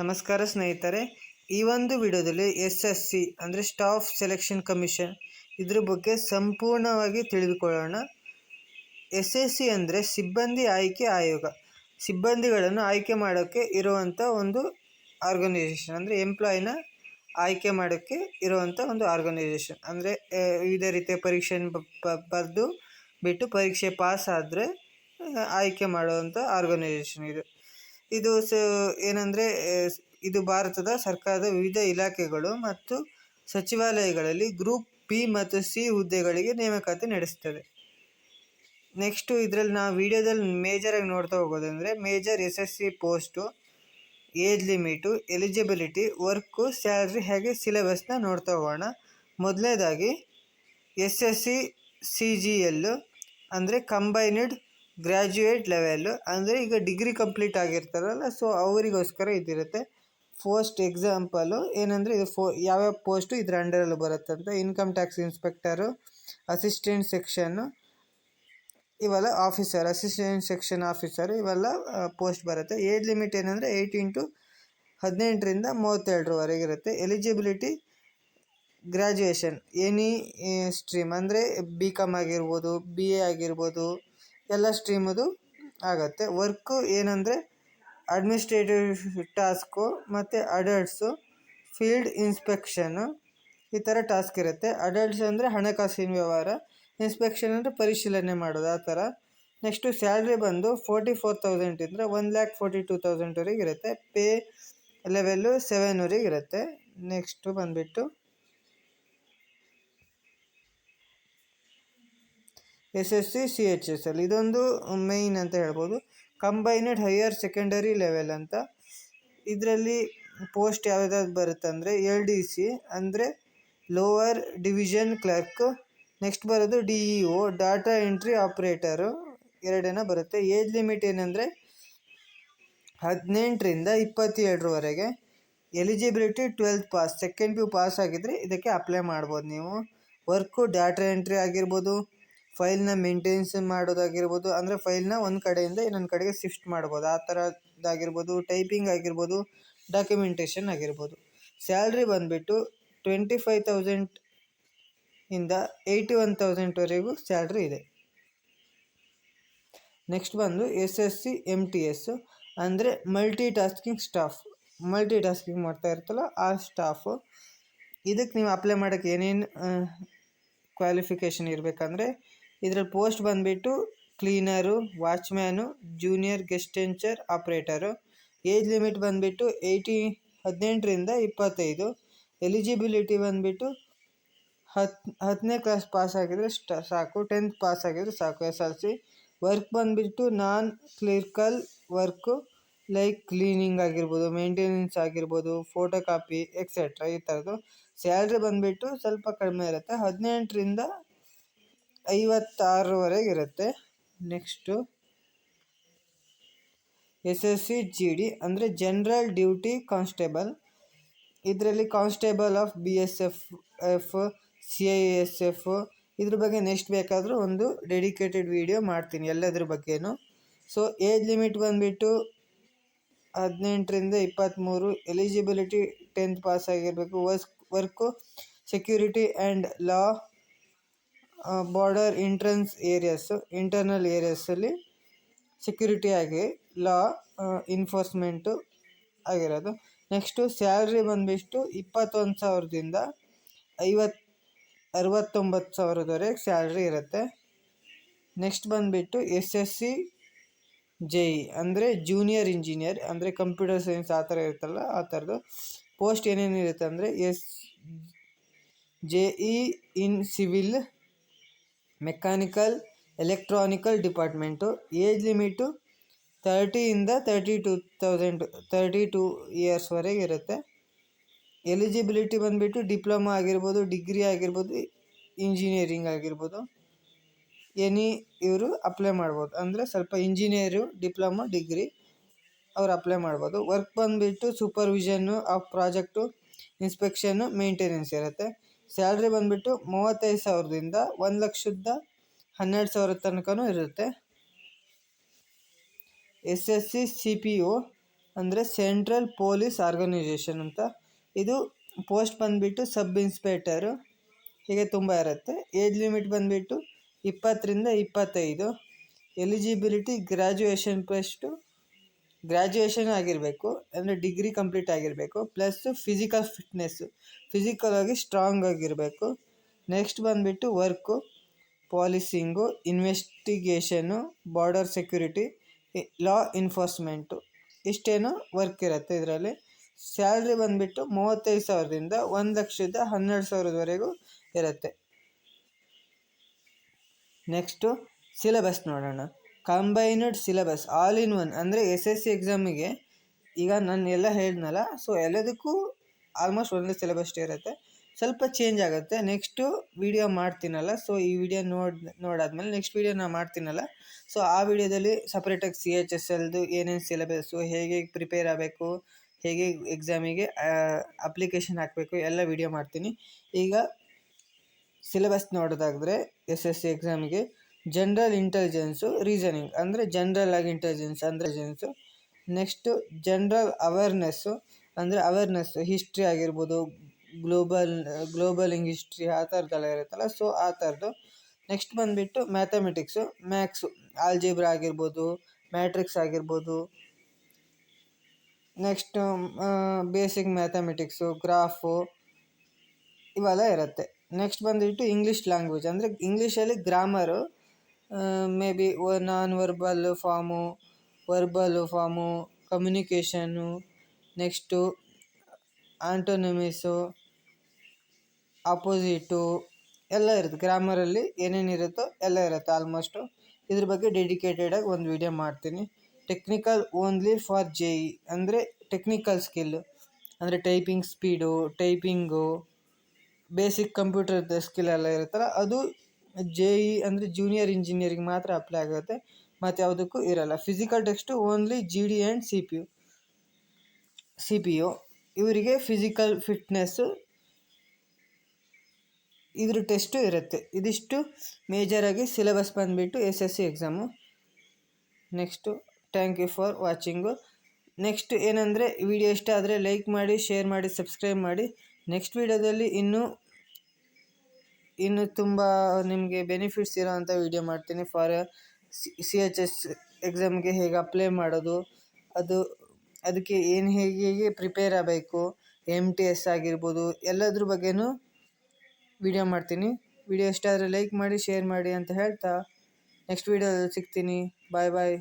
ನಮಸ್ಕಾರ ಸ್ನೇಹಿತರೆ, ಈ ಒಂದು ವಿಡಿಯೋದಲ್ಲಿ ಎಸ್ ಎಸ್ ಸಿ ಅಂದರೆ ಸ್ಟಾಫ್ ಸೆಲೆಕ್ಷನ್ ಕಮಿಷನ್ ಇದ್ರ ಬಗ್ಗೆ ಸಂಪೂರ್ಣವಾಗಿ ತಿಳಿದುಕೊಳ್ಳೋಣ. ಎಸ್ ಎಸ್ ಸಿ ಅಂದರೆ ಸಿಬ್ಬಂದಿ ಆಯ್ಕೆ ಆಯೋಗ. ಸಿಬ್ಬಂದಿಗಳನ್ನು ಆಯ್ಕೆ ಮಾಡೋಕ್ಕೆ ಇರುವಂಥ ಒಂದು ಆರ್ಗನೈಸೇಷನ್ ಅಂದರೆ ಎಂಪ್ಲಾಯಿನ ಆಯ್ಕೆ ಮಾಡೋಕ್ಕೆ ಇರುವಂಥ ಒಂದು ಆರ್ಗನೈಸೇಷನ್ ಅಂದರೆ ವಿವಿಧ ರೀತಿಯ ಪರೀಕ್ಷೆಯನ್ನು ಬರೆದು ಬಿಟ್ಟು ಪರೀಕ್ಷೆ ಪಾಸ್ ಆದರೆ ಆಯ್ಕೆ ಮಾಡುವಂಥ ಆರ್ಗನೈಸೇಷನ್ ಇದು. ಇದು ಸ, ಏನಂದರೆ ಇದು ಭಾರತದ ಸರ್ಕಾರದ ವಿವಿಧ ಇಲಾಖೆಗಳು ಮತ್ತು ಸಚಿವಾಲಯಗಳಲ್ಲಿ ಗ್ರೂಪ್ ಬಿ ಮತ್ತು ಸಿ ಹುದ್ದೆಗಳಿಗೆ ನೇಮಕಾತಿ ನಡೆಸ್ತದೆ. ನೆಕ್ಸ್ಟು ಇದರಲ್ಲಿ ನಾವು ವಿಡಿಯೋದಲ್ಲಿ ಮೇಜರಾಗಿ ನೋಡ್ತಾ ಹೋಗೋದಂದರೆ major S S C post age limit eligibility work salary ಹಾಗೆ ಸಿಲೆಬಸ್ನ ನೋಡ್ತಾ ಹೋಗೋಣ. ಮೊದಲನೇದಾಗಿ S S C C G L ಅಂದರೆ ಕಂಬೈನ್ಡ್ ಗ್ರ್ಯಾಜುಯೇಟ್ ಲೆವೆಲ್ಲು ಅಂದರೆ ಈಗ ಡಿಗ್ರಿ ಕಂಪ್ಲೀಟ್ ಆಗಿರ್ತಾರಲ್ಲ ಸೊ ಅವರಿಗೋಸ್ಕರ ಇದಿರುತ್ತೆ. ಫೋಸ್ಟ್ ಎಕ್ಸಾಂಪಲು ಏನಂದರೆ ಇದು ಫೋ ಯಾವ್ಯಾವ ಪೋಸ್ಟು ಇದ್ರ ಅಂಡರಲ್ಲಿ ಬರುತ್ತೆ ಅಂತ. Income tax inspector assistant section ಇವೆಲ್ಲ ಆಫೀಸರ್ ಅಸಿಸ್ಟೆಂಟ್ ಸೆಕ್ಷನ್ ಆಫೀಸರ್ ಇವೆಲ್ಲ ಪೋಸ್ಟ್ ಬರುತ್ತೆ. ಏಜ್ ಲಿಮಿಟ್ ಏನಂದರೆ ಏಯ್ಟೀನ್ ಟು ಹದಿನೆಂಟರಿಂದ ಮೂವತ್ತೆರಡರವರೆಗೆ ಇರುತ್ತೆ. ಎಲಿಜಿಬಿಲಿಟಿ ಗ್ರ್ಯಾಜುಯೇಷನ್ ಎನಿ ಸ್ಟ್ರೀಮ್ ಅಂದರೆ ಬಿ ಕಾಮ್ ಆಗಿರ್ಬೋದು ಬಿ ಎ ಆಗಿರ್ಬೋದು ಎಲ್ಲ ಸ್ಟ್ರೀಮದು ಆಗುತ್ತೆ. ವರ್ಕು ಏನಂದರೆ ಅಡ್ಮಿನಿಸ್ಟ್ರೇಟಿವ್ ಟಾಸ್ಕು ಮತ್ತು ಅಡಲ್ಟ್ಸು, ಫೀಲ್ಡ್ ಇನ್ಸ್ಪೆಕ್ಷನು ಈ ಥರ ಟಾಸ್ಕ್ ಇರುತ್ತೆ. ಅಡಲ್ಟ್ಸ್ ಅಂದರೆ ಹಣಕಾಸಿನ ವ್ಯವಹಾರ, ಇನ್ಸ್ಪೆಕ್ಷನ್ ಅಂದರೆ ಪರಿಶೀಲನೆ ಮಾಡೋದು, ಆ ಥರ. ನೆಕ್ಸ್ಟು ಸ್ಯಾಲ್ರಿ ಬಂದು ಫೋರ್ಟಿ ಫೋರ್ ತೌಸಂಡಿಂದ ಒನ್ ಲ್ಯಾಕ್ ಫೋರ್ಟಿ ಟೂ ತೌಸಂಡ್ವರೆಗೆ ಇರುತ್ತೆ. ಪೇ ಲೆವೆಲ್ಲು ಸೆವೆನ್ವರೆಗೆ ಇರುತ್ತೆ. ನೆಕ್ಸ್ಟು ಬಂದುಬಿಟ್ಟು S S C C H S L ಇದೊಂದು ಮೇಯ್ನ್ ಅಂತ ಹೇಳ್ಬೋದು. ಕಂಬೈನ್ಡ್ ಹೈಯರ್ ಸೆಕೆಂಡರಿ ಲೆವೆಲ್ ಅಂತ. ಇದರಲ್ಲಿ ಪೋಸ್ಟ್ ಯಾವ್ದಾದ್ರು ಬರುತ್ತೆ ಅಂದರೆ ಎಲ್ ಡಿ ಸಿ, ಅಂದರೆ ಲೋವರ್ ಡಿವಿಷನ್ ಕ್ಲರ್ಕ್ ನೆಕ್ಸ್ಟ್ ಬರೋದು D E O data entry operator ಎರಡೇನ ಬರುತ್ತೆ. ಏಜ್ ಲಿಮಿಟ್ ಏನಂದರೆ ಹದಿನೆಂಟರಿಂದ ಇಪ್ಪತ್ತೇಳರವರೆಗೆ. Eligibility twelfth pass second P U pass ಆಗಿದ್ದರೆ ಇದಕ್ಕೆ ಅಪ್ಲೈ ಮಾಡ್ಬೋದು ನೀವು. ವರ್ಕು ಡಾಟಾ ಎಂಟ್ರಿ ಆಗಿರ್ಬೋದು. ಫೈಲ್ನ ಮೇಂಟೆನೆನ್ಸ್ ಮಾಡೋದಾಗಿರ್ಬೋದು, ಅಂದರೆ ಫೈಲ್ನ ಒಂದು ಕಡೆಯಿಂದ ಇನ್ನೊಂದು ಕಡೆಗೆ ಶಿಫ್ಟ್ ಮಾಡ್ಬೋದು. ಆ ಥರದ್ದಾಗಿರ್ಬೋದು ಟೈಪಿಂಗ್ ಆಗಿರ್ಬೋದು ಡಾಕ್ಯುಮೆಂಟೇಷನ್ ಆಗಿರ್ಬೋದು. ಸ್ಯಾಲ್ರಿ ಬಂದುಬಿಟ್ಟು ಟ್ವೆಂಟಿ ಫೈವ್ ತೌಸಂಡ್ ಇಂದ ಏಯ್ಟಿ ಒನ್ ತೌಸಂಡ್ವರೆಗೂ ಸ್ಯಾಲ್ರಿ ಇದೆ. ನೆಕ್ಸ್ಟ್ ಬಂದು S S C M T S ಅಂದರೆ multi tasking staff multi tasking ಮಾಡ್ತಾ ಇರ್ತಲ್ಲ, ಆ ಸ್ಟಾಫು ಇದಕ್ಕೆ ನೀವು ಅಪ್ಲೈ ಮಾಡೋಕ್ಕೆ ಏನೇನು ಕ್ವಾಲಿಫಿಕೇಷನ್ ಇರಬೇಕಂದ್ರೆ ಇದರಲ್ಲಿ ಪೋಸ್ಟ್ ಬಂದುಬಿಟ್ಟು cleaner, watchman, junior gestetner operator. Age limit ಬಂದುಬಿಟ್ಟು ಏಯ್ಟಿ, ಹದಿನೆಂಟರಿಂದ ಇಪ್ಪತ್ತೈದು. ಎಲಿಜಿಬಿಲಿಟಿ ಬಂದುಬಿಟ್ಟು ಹತ್ತು ಹತ್ತನೇ ಕ್ಲಾಸ್ ಪಾಸ್ ಆಗಿದ್ರೆ ಸ್ಟ, ಸಾಕು. ಟೆಂತ್ ಪಾಸ್ ಆಗಿದ್ರೆ ಸಾಕು, ಎಸ್ ಎಲ್ ಸಿ. ವರ್ಕ್ ಬಂದುಬಿಟ್ಟು non clerical work, like cleaning ಆಗಿರ್ಬೋದು, ಮೇಂಟೆನೆನ್ಸ್ ಆಗಿರ್ಬೋದು, ಫೋಟೋ ಕಾಪಿ, ಎಕ್ಸೆಟ್ರಾ ಈ ಥರದ್ದು. ಸ್ಯಾಲ್ರಿ ಬಂದುಬಿಟ್ಟು ಸ್ವಲ್ಪ ಕಡಿಮೆ ಇರುತ್ತೆ. ಹದಿನೆಂಟರಿಂದ ಐವತ್ತಾರರವರೆಗೆ ಇರುತ್ತೆ next S S C G D ಅಂದರೆ ಜನರಲ್ ಡ್ಯೂಟಿ ಕಾನ್ಸ್ಟೇಬಲ್ ಇದರಲ್ಲಿ constable of B S F F C I S F ಇದ್ರ ಬಗ್ಗೆ ನೆಕ್ಸ್ಟ್ ಬೇಕಾದರೂ ಒಂದು ಡೆಡಿಕೇಟೆಡ್ ವಿಡಿಯೋ ಮಾಡ್ತೀನಿ ಎಲ್ಲದ್ರ ಬಗ್ಗೆನೂ. ಸೊ ಏಜ್ ಲಿಮಿಟ್ ಬಂದುಬಿಟ್ಟು ಹದಿನೆಂಟರಿಂದ ಇಪ್ಪತ್ತ್ಮೂರು ಎಲಿಜಿಬಿಲಿಟಿ ಟೆಂತ್ ಪಾಸ್ ಆಗಿರಬೇಕು. Work work security and law border entrance areas internal ಏರಿಯಾಸಲ್ಲಿ security ಆಗಿ ಲಾ ಇನ್ಫೋರ್ಸ್ಮೆಂಟು ಆಗಿರೋದು. ನೆಕ್ಸ್ಟು ಸ್ಯಾಲ್ರಿ ಬಂದುಬಿಟ್ಟು ಇಪ್ಪತ್ತೊಂದು ಸಾವಿರದಿಂದ ಐವತ್ತು ಅರವತ್ತೊಂಬತ್ತು ಸಾವಿರದವರೆಗೆ ಸ್ಯಾಲ್ರಿ ಇರುತ್ತೆ. ನೆಕ್ಸ್ಟ್ ಬಂದುಬಿಟ್ಟು S S C J E ಅಂದರೆ ಜೂನಿಯರ್ ಇಂಜಿನಿಯರ್ ಅಂದರೆ ಕಂಪ್ಯೂಟರ್ ಸೈನ್ಸ್ ಆ ಥರ ಇರುತ್ತಲ್ಲ, ಆ ಥರದ್ದು. ಪೋಸ್ಟ್ ಏನೇನಿರುತ್ತೆ ಅಂದರೆ S J E in civil mechanical, electronical department. Age limit ತರ್ಟಿಯಿಂದ thirty two thousand thirty two ಇಯರ್ಸ್ವರೆಗೆ ಇರುತ್ತೆ. ಎಲಿಜಿಬಿಲಿಟಿ ಬಂದುಬಿಟ್ಟು ಡಿಪ್ಲೊಮಾ ಆಗಿರ್ಬೋದು, ಡಿಗ್ರಿ ಆಗಿರ್ಬೋದು, ಇಂಜಿನಿಯರಿಂಗ್ ಆಗಿರ್ಬೋದು. ಎನಿ ಇವರು ಅಪ್ಲೈ ಮಾಡ್ಬೋದು. ಅಂದರೆ ಸ್ವಲ್ಪ ಇಂಜಿನಿಯರು, ಡಿಪ್ಲೊಮಾ, ಡಿಗ್ರಿ ಅವ್ರು ಅಪ್ಲೈ ಮಾಡ್ಬೋದು. ವರ್ಕ್ ಬಂದುಬಿಟ್ಟು supervision of project inspection maintenance ಇರುತ್ತೆ. ಸ್ಯಾಲ್ರಿ ಬಂದುಬಿಟ್ಟು ಮೂವತ್ತೈದು ಸಾವಿರದಿಂದ ಒಂದು ಲಕ್ಷದ ಹನ್ನೆರಡು ಸಾವಿರ ತನಕನೂ ಇರುತ್ತೆ. S S C C P O ಅಂದರೆ ಸೆಂಟ್ರಲ್ ಪೊಲೀಸ್ ಆರ್ಗನೈಜೇಷನ್ ಅಂತ. ಇದು ಪೋಸ್ಟ್ ಬಂದುಬಿಟ್ಟು ಸಬ್ ಇನ್ಸ್ಪೆಕ್ಟರು. ಹೀಗೆ ತುಂಬ ಇರುತ್ತೆ. ಏಜ್ ಲಿಮಿಟ್ ಬಂದುಬಿಟ್ಟು ಇಪ್ಪತ್ತರಿಂದ ಇಪ್ಪತ್ತೈದು. ಎಲಿಜಿಬಿಲಿಟಿ, ಗ್ರ್ಯಾಜುಯೇಷನ್ ಫಸ್ಟು ಗ್ರ್ಯಾಜುಯೇಷನ್ ಆಗಿರಬೇಕು, ಅಂದರೆ ಡಿಗ್ರಿ ಕಂಪ್ಲೀಟ್ ಆಗಿರಬೇಕು ಪ್ಲಸ್ಸು ಫಿಸಿಕಲ್ ಫಿಟ್ನೆಸ್ಸು ಫಿಸಿಕಲ್ ಆಗಿ ಸ್ಟ್ರಾಂಗ್ ಆಗಿರಬೇಕು. ನೆಕ್ಸ್ಟ್ ಬಂದುಬಿಟ್ಟು work policing investigation border security law enforcement ಇಷ್ಟೇನು work ಇರುತ್ತೆ ಇದರಲ್ಲಿ. ಸ್ಯಾಲ್ರಿ ಬಂದುಬಿಟ್ಟು ಮೂವತ್ತೈದು ಸಾವಿರದಿಂದ ಒಂದು ಲಕ್ಷದ ಹನ್ನೆರಡು ಸಾವಿರದವರೆಗೂ ಇರುತ್ತೆ. ನೆಕ್ಸ್ಟು ಸಿಲೆಬಸ್ ನೋಡೋಣ. Combined syllabus all in one ಅಂದರೆ ಎಸ್ ಎಸ್ ಸಿ ಎಕ್ಸಾಮಿಗೆ ಈಗ ನಾನು ಎಲ್ಲ ಹೇಳಿದ್ನಲ್ಲ ಸೊ ಎಲ್ಲದಕ್ಕೂ ಆಲ್ಮೋಸ್ಟ್ ಒಂದೇ ಸಿಲೆಬಸ್ ಇರುತ್ತೆ. ಸ್ವಲ್ಪ ಚೇಂಜ್ ಆಗುತ್ತೆ. ನೆಕ್ಸ್ಟು ವಿಡಿಯೋ ಮಾಡ್ತೀನಲ್ಲ ಸೊ ಈ ವಿಡಿಯೋ ನೋಡಿ, ನೋಡಾದ್ಮೇಲೆ ನೆಕ್ಸ್ಟ್ ವಿಡಿಯೋ ನಾನು ಮಾಡ್ತೀನಲ್ಲ. ಸೊ ಆ ವಿಡಿಯೋದಲ್ಲಿ ಸಪ್ರೇಟಾಗಿ ಸಿ ಎಚ್ ಎಸ್ ಎಲ್ದು ಏನೇನು ಸಿಲೆಬಸ್ಸು ಹೇಗೆ ಪ್ರಿಪೇರ್ ಆಗಬೇಕು, ಹೇಗೆ ಎಕ್ಸಾಮಿಗೆ ಅಪ್ಲಿಕೇಶನ್ ಹಾಕಬೇಕು, ಎಲ್ಲ ವಿಡಿಯೋ ಮಾಡ್ತೀನಿ. ಈಗ ಸಿಲೆಬಸ್ ನೋಡೋದಾದರೆ ಎಸ್ ಎಸ್ ಸಿ ಎಕ್ಸಾಮಿಗೆ ಜನ್ರಲ್ ಇಂಟೆಲಿಜೆನ್ಸು ರೀಸನಿಂಗ್ ಅಂದರೆ ಜನರಲ್ ಆಗಿ ಇಂಟೆಲಿಜೆನ್ಸ್ ಅಂದರೆ ಜೆನ್ಸು ನೆಕ್ಸ್ಟು ಜನ್ರಲ್ ಅವೇರ್ನೆಸ್ಸು ಅಂದರೆ ಅವೇರ್ನೆಸ್ಸು ಹಿಸ್ಟ್ರಿ ಆಗಿರ್ಬೋದು ಗ್ಲೋಬಲ್ ಗ್ಲೋಬಲಿಂಗ್ ಹಿಸ್ಟ್ರಿ ಆ ಥರದ್ದೆಲ್ಲ ಇರುತ್ತಲ್ಲ ಸೊ ಆ ಥರದ್ದು. ನೆಕ್ಸ್ಟ್ ಬಂದುಬಿಟ್ಟು ಮ್ಯಾಥಮೆಟಿಕ್ಸು ಮ್ಯಾಕ್ಸು ಆಲ್ಜಿಬ್ರಾ ಆಗಿರ್ಬೋದು ಮ್ಯಾಟ್ರಿಕ್ಸ್ ಆಗಿರ್ಬೋದು. ನೆಕ್ಸ್ಟು ಬೇಸಿಕ್ ಮ್ಯಾಥಮೆಟಿಕ್ಸು ಗ್ರಾಫು ಇವೆಲ್ಲ ಇರುತ್ತೆ. ನೆಕ್ಸ್ಟ್ ಬಂದುಬಿಟ್ಟು ಇಂಗ್ಲೀಷ್ ಲ್ಯಾಂಗ್ವೇಜ್ ಅಂದರೆ ಇಂಗ್ಲೀಷಲ್ಲಿ grammar maybe non verbal form verbal form communication next antonyms opposite ಎಲ್ಲ ಇರುತ್ತೆ. ಗ್ರಾಮರಲ್ಲಿ ಏನೇನಿರುತ್ತೋ ಎಲ್ಲ ಇರುತ್ತೆ ಆಲ್ಮೋಸ್ಟು ಇದ್ರ ಬಗ್ಗೆ ಡೆಡಿಕೇಟೆಡಾಗಿ ಒಂದು ವಿಡಿಯೋ ಮಾಡ್ತೀನಿ. Technical only for J E ಅಂದರೆ ಟೆಕ್ನಿಕಲ್ ಸ್ಕಿಲ್ಲು ಅಂದರೆ ಟೈಪಿಂಗ್ ಸ್ಪೀಡು ಟೈಪಿಂಗು ಬೇಸಿಕ್ ಕಂಪ್ಯೂಟರ್ದ ಸ್ಕಿಲ್ ಎಲ್ಲ ಇರುತ್ತಲ್ಲ, ಅದು ಜೆ ಇ ಅಂದರೆ ಜೂನಿಯರ್ ಇಂಜಿನಿಯರಿಂಗ್ ಮಾತ್ರ ಅಪ್ಲೈ ಆಗುತ್ತೆ. ಮತ್ತು ಯಾವುದಕ್ಕೂ ಇರಲ್ಲ. Physical test only G D and C P U C P U ಇವರಿಗೆ ಫಿಸಿಕಲ್ ಫಿಟ್ನೆಸ್ಸು ಇದ್ರ ಟೆಸ್ಟು ಇರುತ್ತೆ. ಇದಿಷ್ಟು ಮೇಜರಾಗಿ ಸಿಲೆಬಸ್ ಬಂದುಬಿಟ್ಟು S S C exam next thank you for watching next ಏನಂದರೆ ವಿಡಿಯೋ ಇಷ್ಟ ಆದರೆ ಲೈಕ್ ಮಾಡಿ ಶೇರ್ ಮಾಡಿ ಸಬ್ಸ್ಕ್ರೈಬ್ ಮಾಡಿ. ನೆಕ್ಸ್ಟ್ ವಿಡಿಯೋದಲ್ಲಿ ಇನ್ನೂ ಇನ್ನು ತುಂಬ ನಿಮಗೆ ಬೆನಿಫಿಟ್ಸ್ ಇರೋವಂಥ ವಿಡಿಯೋ ಮಾಡ್ತೀನಿ. ಫಾರ್ ಸಿ ಎಚ್ ಎಸ್ ಎಕ್ಸಾಮ್ಗೆ ಹೇಗೆ ಅಪ್ಲೈ ಮಾಡೋದು, ಅದು, ಅದಕ್ಕೆ ಏನು ಹೇಗೆ ಹೇಗೆ ಪ್ರಿಪೇರ್ ಆಗಬೇಕು ಎಂ ಟಿ ಎಸ್ ಆಗಿರ್ಬೋದು, ಎಲ್ಲದ್ರ ಬಗ್ಗೆನೂ ವಿಡಿಯೋ ಮಾಡ್ತೀನಿ. ವಿಡಿಯೋ ಇಷ್ಟ ಆದರೆ ಲೈಕ್ ಮಾಡಿ ಶೇರ್ ಮಾಡಿ ಅಂತ ಹೇಳ್ತಾ ನೆಕ್ಸ್ಟ್ ವೀಡಿಯೋ ಸಿಗ್ತೀನಿ. ಬಾಯ್ ಬಾಯ್